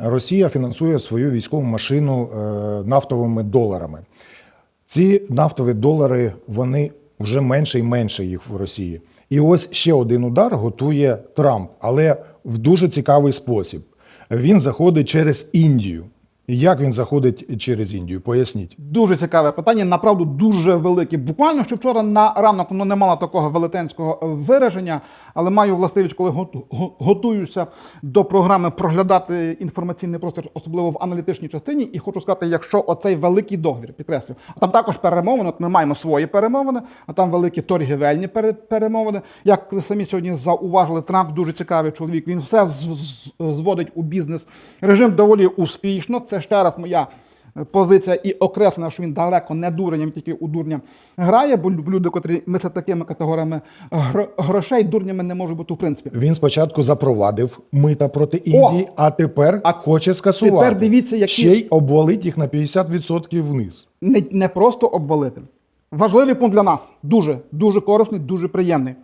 Росія фінансує свою військову машину е, нафтовими доларами. Ці нафтові долари вони вже менше і менше їх в Росії. І ось ще один удар готує Трамп, але в дуже цікавий спосіб. Він заходить через Індію. Як він заходить через Індію? Поясніть. Дуже цікаве питання, направду дуже велике. Буквально ще вчора на ранок воно не мало такого велетенського вираження, але маю властивість, коли готуюся до програми проглядати інформаційний простір, особливо в аналітичній частині. І хочу сказати, якщо оцей великий договір, підкреслю, а там також перемовини, от ми маємо свої перемовини, а там великі торгівельні пере- перемовини. Як ви самі сьогодні зауважили, Трамп дуже цікавий чоловік. Він все зводить у бізнес режим доволі успішно. Це ще раз моя позиція і окреслена, що він далеко не дурень, він тільки у дурня грає, бо люди, котрі мислять такими категоріями гро- грошей, дурнями не можуть бути в принципі. Він спочатку запровадив мита проти Індії, а тепер А хоче скасувати. тепер дивіться, які- ще й обвалить їх на 50% вниз. Не, не просто обвалити. Важливий пункт для нас. Дуже, дуже корисний, дуже приємний.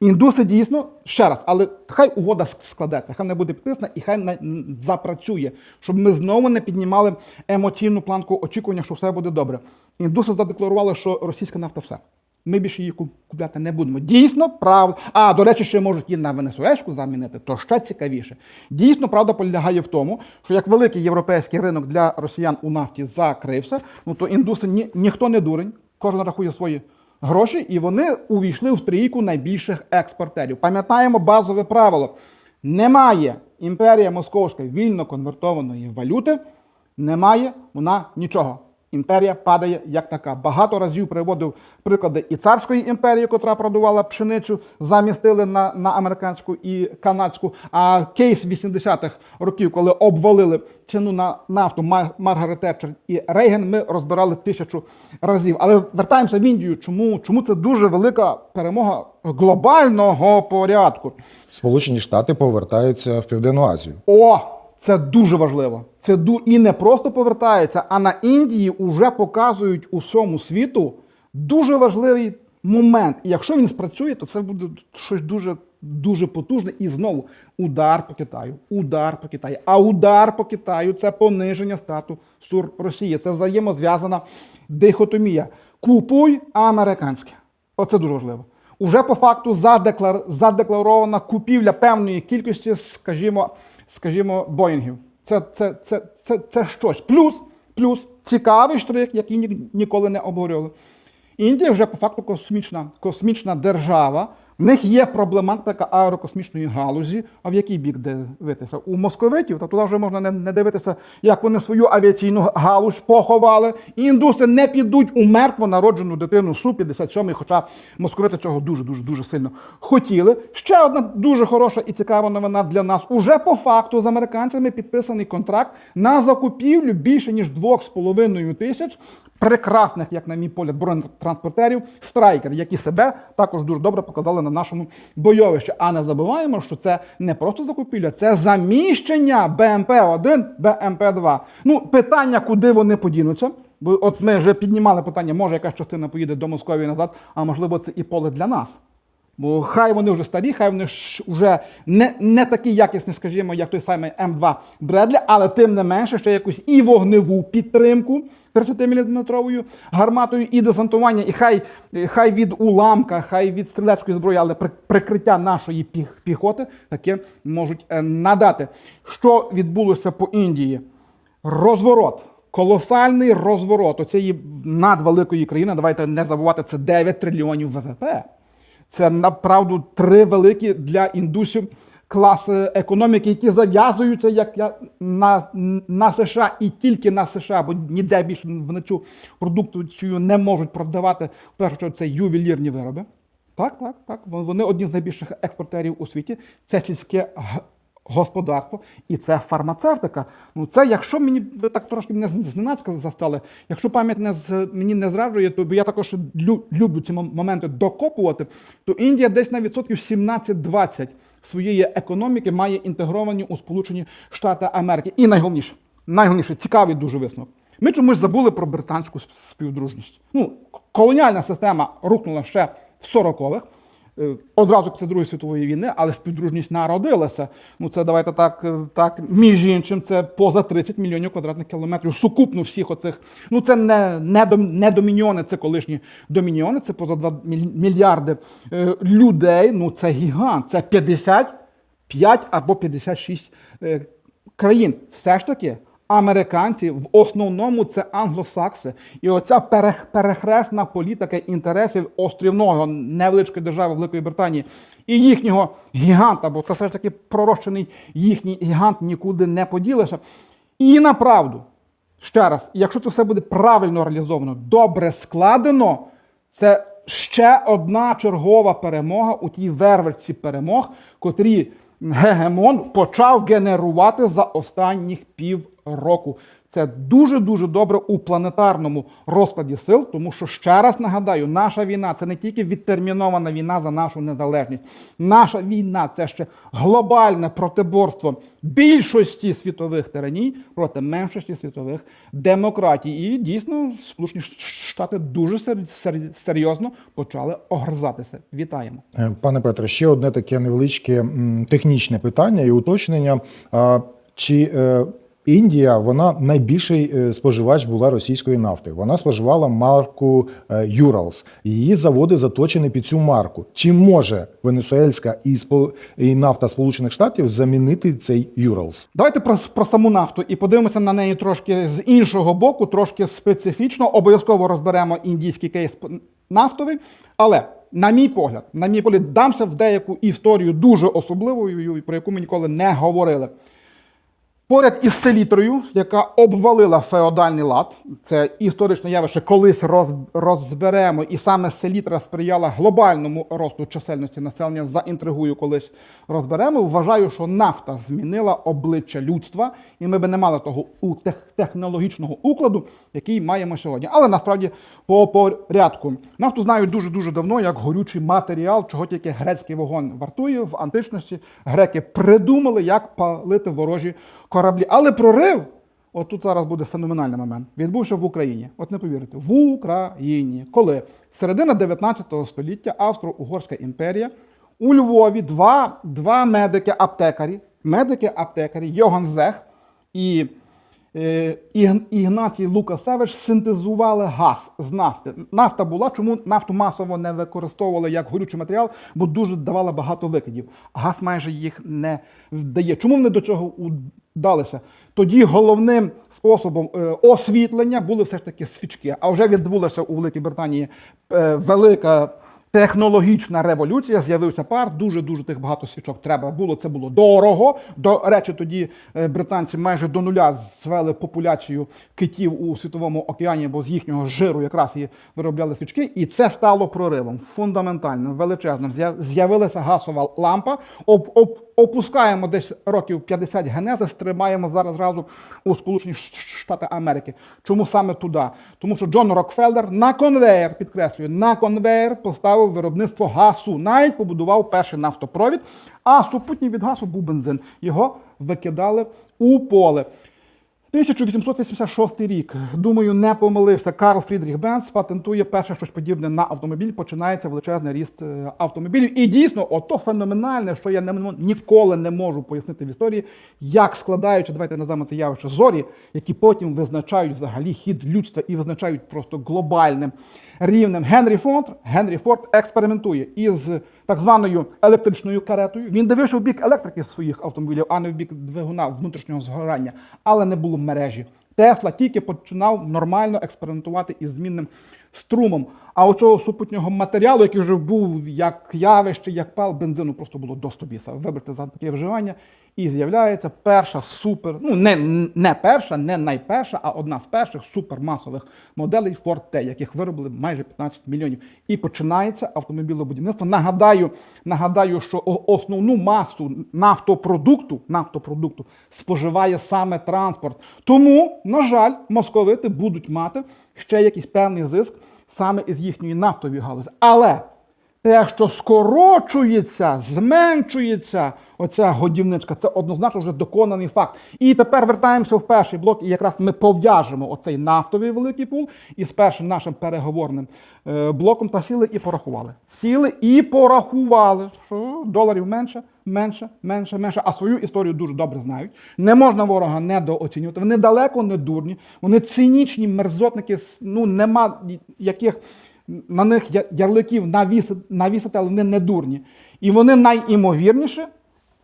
Індуси дійсно, ще раз, але хай угода складеться, хай не буде підписана і хай запрацює, щоб ми знову не піднімали емоційну планку очікування, що все буде добре. Індуси задекларували, що російська нафта все. Ми більше її купляти не будемо. Дійсно, правда. А до речі, ще можуть її на Венесуельську замінити, то ще цікавіше. Дійсно, правда полягає в тому, що як великий європейський ринок для росіян у нафті закрився, ну то індуси ні, ніхто не дурень, кожен рахує свої гроші, і вони увійшли в трійку найбільших експортерів. Пам'ятаємо базове правило: немає імперія московська вільно конвертованої валюти, немає вона нічого. Імперія падає як така. Багато разів приводив приклади і царської імперії, котра продавала пшеницю, замістили на, на американську і канадську. А кейс 80-х років, коли обвалили ціну на нафту Мар- Маргарет Тетчер і Рейген, ми розбирали тисячу разів. Але вертаємося в Індію. Чому, чому це дуже велика перемога глобального порядку? Сполучені Штати повертаються в Південну Азію. О, це дуже важливо. Це ду... і не просто повертається, а на Індії вже показують усьому світу дуже важливий момент. І якщо він спрацює, то це буде щось дуже дуже потужне. І знову удар по Китаю, удар по Китаю. А удар по Китаю це пониження статусу Росії. Це взаємозв'язана дихотомія. Купуй американське. Оце дуже важливо. Уже по факту задеклар... задекларована купівля певної кількості, скажімо, скажімо, боїнгів. Це, це, це, це, це щось. Плюс, плюс цікавий штрих, який ніколи не обговорювали. Індія вже по факту космічна, космічна держава. В них є проблематика аерокосмічної галузі. А в який бік дивитися? У московитів, та туди вже можна не, не дивитися, як вони свою авіаційну галузь поховали. Індуси не підуть у мертво народжену дитину Су-57, хоча московити цього дуже дуже дуже сильно хотіли. Ще одна дуже хороша і цікава новина для нас. Уже по факту з американцями підписаний контракт на закупівлю більше ніж 2,5 тисяч прекрасних, як на мій погляд, бронетранспортерів страйкер, які себе також дуже добре показали на нашому бойовищі. А не забуваємо, що це не просто закупівля, це заміщення БМП-1, БМП-2. Ну, питання, куди вони подінуться. Бо от ми вже піднімали питання, може якась частина поїде до Московії назад, а можливо, це і поле для нас. Бо хай вони вже старі, хай вони вже не, не такі якісні, скажімо, як той самий М2 Бредлі, але тим не менше ще якусь і вогневу підтримку 30-мм гарматою, і десантування, і хай, хай від уламка, хай від стрілецької зброї, але прикриття нашої піхоти таке можуть е, надати. Що відбулося по Індії? Розворот. Колосальний розворот оцієї надвеликої країни. Давайте не забувати, це 9 трильйонів ВВП. Це направду три великі для індусів класи економіки, які зав'язуються як на, на США і тільки на США, бо ніде більше вони цю продукцію не можуть продавати. В першу чергу це ювелірні вироби. Так, так, так. Вони одні з найбільших експортерів у світі. Це сільське господарство і це фармацевтика. Ну це, якщо мені ви так трошки мене зненацька застали, якщо пам'ять не з мені не зраджує, то бо я також лю, люблю ці моменти докопувати, то Індія десь на відсотків 17-20 своєї економіки має інтегровані у Сполучені Штати Америки. І найголовніше, найголовніше, цікавий дуже висновок. Ми чомусь забули про британську співдружність. Ну, колоніальна система рухнула ще в 40-х. Е, одразу після Другої світової війни, але співдружність народилася. Ну це давайте так, е, так між іншим, це поза 30 мільйонів квадратних кілометрів. Сукупно всіх оцих. Ну це не, не, не домініони, це колишні домініони, це поза 2 мільярди е, людей. Ну це гігант. Це 55 або 56 е, країн. Все ж таки. Американці в основному це англосакси, і оця перехресна політика інтересів острівного невеличкої держави Великої Британії і їхнього гіганта, бо це все ж таки пророщений їхній гігант нікуди не поділися. І на правду, ще раз, якщо це все буде правильно реалізовано, добре складено, це ще одна чергова перемога у тій вервичці перемог, котрі Гегемон почав генерувати за останніх півроку. Це дуже дуже добре у планетарному розкладі сил, тому що ще раз нагадаю, наша війна це не тільки відтермінована війна за нашу незалежність. Наша війна це ще глобальне протиборство більшості світових тираній проти меншості світових демократій. І дійсно Сполучені Штати дуже сер- сер- серйозно почали огризатися. Вітаємо. Е, Пане Петре, ще одне таке невеличке технічне питання і уточнення. Чи е, Індія вона найбільший е, споживач була російської нафти? Вона споживала марку е, Юралс. Її заводи заточені під цю марку. Чи може венесуельська і, і нафта Сполучених Штатів замінити цей Юралс? Давайте про, про саму нафту і подивимося на неї трошки з іншого боку, трошки специфічно. Обов'язково розберемо індійський кейс нафтовий. Але, на мій погляд, на мій погляд, дамся в деяку історію дуже особливою, про яку ми ніколи не говорили. Поряд із селітрою, яка обвалила феодальний лад, це історичне явище, колись роз, розберемо, і саме селітра сприяла глобальному росту чисельності населення. Заінтригую, колись розберемо. Вважаю, що нафта змінила обличчя людства, і ми би не мали того у тех, технологічного укладу, який маємо сьогодні. Але насправді по порядку. Нафту знають дуже дуже давно як горючий матеріал, чого тільки грецький вогонь вартує в античності. Греки придумали, як палити ворожі кораблі. Але прорив, от тут зараз буде феноменальний момент, відбувся в Україні. От не повірите, в Україні. Коли середина 19 століття Австро-Угорська імперія у Львові два, два медики-аптекарі, медики-аптекарі Йоган Зех і е, Ігнатій Лукасевич синтезували газ з нафти. Нафта була, чому нафту масово не використовували як горючий матеріал, бо дуже давала багато викидів. Газ майже їх не дає. Чому вони до цього вдалися? Тоді головним способом е, освітлення були все ж таки свічки. А вже відбулася у Великій Британії е, велика. Технологічна революція з'явився пар. Дуже дуже тих багато свічок треба було. Це було дорого. До речі, тоді е, британці майже до нуля звели популяцію китів у світовому океані, бо з їхнього жиру якраз і виробляли свічки. І це стало проривом фундаментальним, величезним. З'явилася газова лампа. Оп- оп- опускаємо десь років 50 генезис, тримаємо зараз зразу у Сполучені Штати Америки. Чому саме туди? Тому що Джон Рокфеллер на конвеєр, підкреслюю, на конвеєр поставив виробництво газу, навіть побудував перший нафтопровід, а супутній від газу був бензин. Його викидали у поле. 1886 рік, думаю, не помилився. Карл Фрідріх Бенц патентує перше щось подібне на автомобіль. Починається величезний ріст е, автомобілів. І дійсно, ото феноменальне, що я не, ніколи не можу пояснити в історії, як складаються, давайте називаємо це явище зорі, які потім визначають взагалі хід людства і визначають просто глобальним рівнем. Генрі Форд, Генрі Форд експериментує із так званою електричною каретою. Він дивився в бік електрики своїх автомобілів, а не в бік двигуна внутрішнього згорання, але не було мережі. Тесла тільки починав нормально експериментувати із змінним струмом. А оцього супутнього матеріалу, який вже був як явище, як пал, бензину просто було до 100 біса. Вибрати за таке вживання. І з'являється перша супер, ну не, не перша, не найперша, а одна з перших супермасових моделей Ford T, яких виробили майже 15 мільйонів. І починається автомобілебудівництво. Нагадаю, нагадаю, що основну масу нафтопродукту, нафтопродукту споживає саме транспорт. Тому, на жаль, московити будуть мати ще якийсь певний зиск саме із їхньої нафтової галузі. Але те, що скорочується, зменшується оця годівничка, це однозначно вже доконаний факт. І тепер вертаємося в перший блок, і якраз ми пов'яжемо оцей нафтовий великий пул із першим нашим переговорним е, блоком та сіли і порахували. Сіли і порахували, що доларів менше, менше, менше, менше. А свою історію дуже добре знають. Не можна ворога недооцінювати. Вони далеко не дурні, вони цинічні мерзотники, ну нема яких на них ярликів навісити, навісити, але вони не дурні. І вони найімовірніше,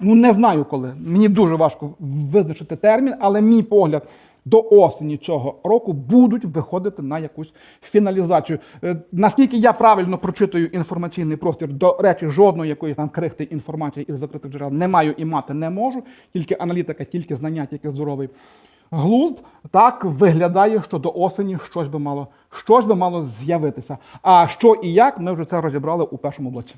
ну не знаю коли. Мені дуже важко визначити термін, але мій погляд. До осені цього року будуть виходити на якусь фіналізацію. Е, Наскільки я правильно прочитую інформаційний простір, до речі, жодної якоїсь там крихти інформації із закритих джерел не маю і мати не можу. Тільки аналітика, тільки знання, тільки здоровий глузд, так виглядає, що до осені щось би мало, щось би мало з'явитися. А що і як, ми вже це розібрали у першому блоці.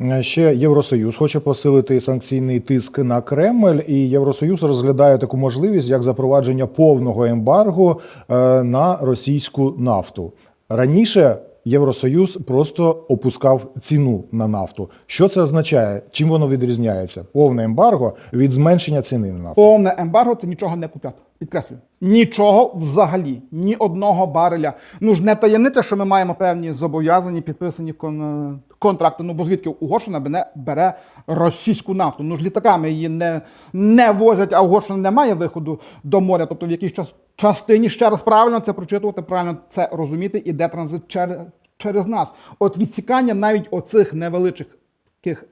Е, Ще Євросоюз хоче посилити санкційний тиск на Кремль, і Євросоюз розглядає таку можливість як запровадження повного ембарго е, на російську нафту. Раніше Євросоюз просто опускав ціну на нафту. Що це означає? Чим воно відрізняється? Повне ембарго від зменшення ціни на нафту. Повне ембарго це нічого не купляти. Підкреслюю. Нічого взагалі, ні одного бареля. Ну ж не таємниця, що ми маємо певні зобов'язані, підписані кон- контракти. Ну бо звідки Угорщина бере, бере російську нафту. Ну ж літаками її не, не возять, а Угорщина не має виходу до моря. Тобто в якійсь час, частині ще раз правильно це прочитувати, правильно це розуміти, іде транзит через, через нас. От відсікання навіть оцих невеличких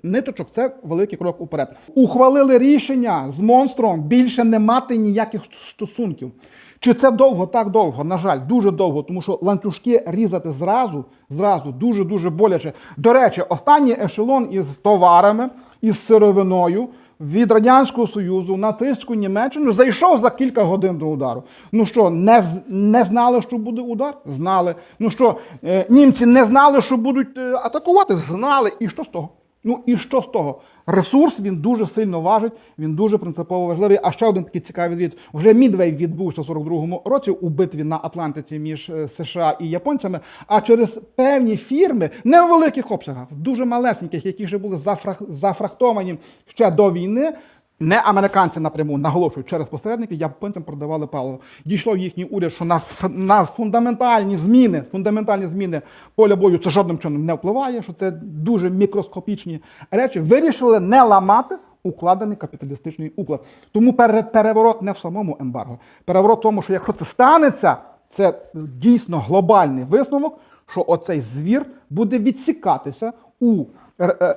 ниточок це великий крок уперед. Ухвалили рішення з монстром більше не мати ніяких стосунків. Чи це довго? Так довго. На жаль, дуже довго, тому що ланцюжки різати зразу, зразу дуже дуже боляче. До речі, останній ешелон із товарами, із сировиною. Від радянського союзу нацистську Німеччину зайшов за кілька годин до удару. Ну що, не, не знали, що буде удар? Знали. Ну що, е, німці не знали, що будуть е, атакувати? Знали. І що з того? Ну і що з того? Ресурс він дуже сильно важить, він дуже принципово важливий. А ще один такий цікавий звіт. Вже Мідвей відбувся в 42-му році у битві на Атлантиці між е, США і японцями. А через певні фірми не в великих обсягах, дуже малесеньких, які вже були зафрах, зафрахтовані ще до війни. Не американці напряму наголошують через посередників, японцям продавали паливо. Дійшло в їхній уряд, що на, ф- на фундаментальні зміни, фундаментальні зміни поля бою це жодним чином не впливає, що це дуже мікроскопічні речі. Вирішили не ламати укладений капіталістичний уклад. Тому пере- переворот не в самому ембарго. Переворот в тому, що якщо це станеться, це дійсно глобальний висновок, що оцей звір буде відсікатися у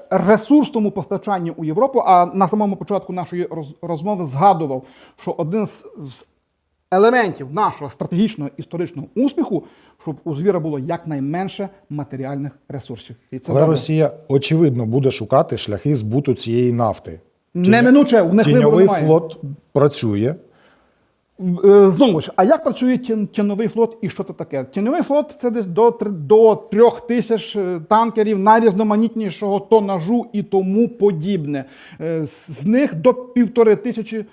ресурсному постачанні у Європу. А на самому початку нашої роз- розмови згадував, що один з, елементів нашого стратегічного історичного успіху, щоб у звіра було якнайменше матеріальних ресурсів. І це Але добре. Росія очевидно буде шукати шляхи збуту цієї нафти. неминуче у них вибору Тіньовий немає. флот працює. Е, Знову ж, а як працює тін- тіньовий флот і що це таке? Тіньовий флот це десь до, до трьох тисяч е, танкерів найрізноманітнішого тонажу і тому подібне. Е, з- них до півтори тисячі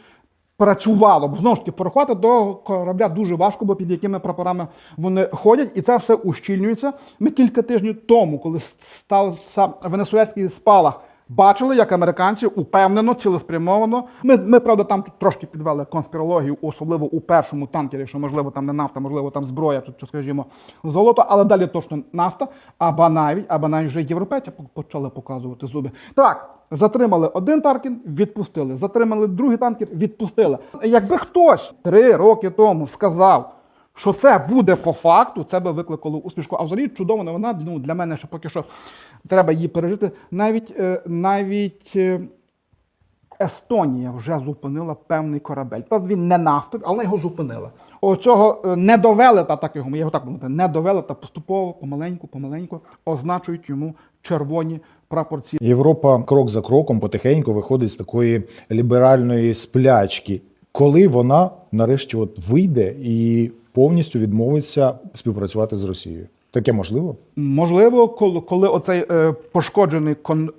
працювало. Знову ж таки, порахувати до корабля дуже важко, бо під якими прапорами вони ходять, і це все ущільнюється. Ми кілька тижнів тому, коли стався венесуельський спалах. Бачили, як американці упевнено, цілеспрямовано. Ми, ми правда, там тут трошки підвели конспірологію, особливо у першому танкері, що можливо там не нафта, можливо, там зброя, чи, скажімо, золото, але далі точно нафта, або навіть, або навіть вже європейці почали показувати зуби. Так, затримали один танкер, відпустили. Затримали другий танкер, відпустили. Якби хтось три роки тому сказав, що це буде по факту, це би викликало усмішку. А взагалі чудова новина ну, для мене, що поки що треба її пережити. Навіть, е, навіть е, Естонія вже зупинила певний корабель. Та він не нафтовий, але його зупинила. Оцього е, недовелета, так його, я його так називати, недовелета поступово, помаленьку, помаленьку означують йому червоні прапорці. Європа крок за кроком потихеньку виходить з такої ліберальної сплячки, коли вона нарешті от вийде і повністю відмовиться співпрацювати з Росією. Таке можливо? Можливо, коли, коли оцей е, пошкоджений кон,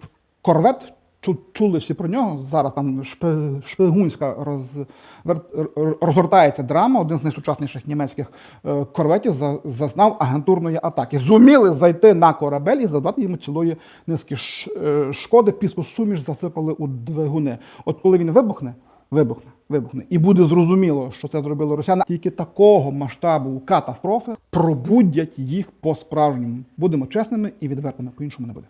корвет чу- чули всі про нього. Зараз там шпи- шпигунська роз, вер- розгортається драма. Один з найсучасніших німецьких е, корветів за- зазнав агентурної атаки. Зуміли зайти на корабель і завдати йому цілої низки ш- е, шкоди. Піску суміш засипали у двигуни. От коли він вибухне, вибухне, вибухне, і буде зрозуміло, що це зробили росіяни. Тільки такого масштабу катастрофи пробудять їх по-справжньому. Будемо чесними і відвертими, по-іншому не буде.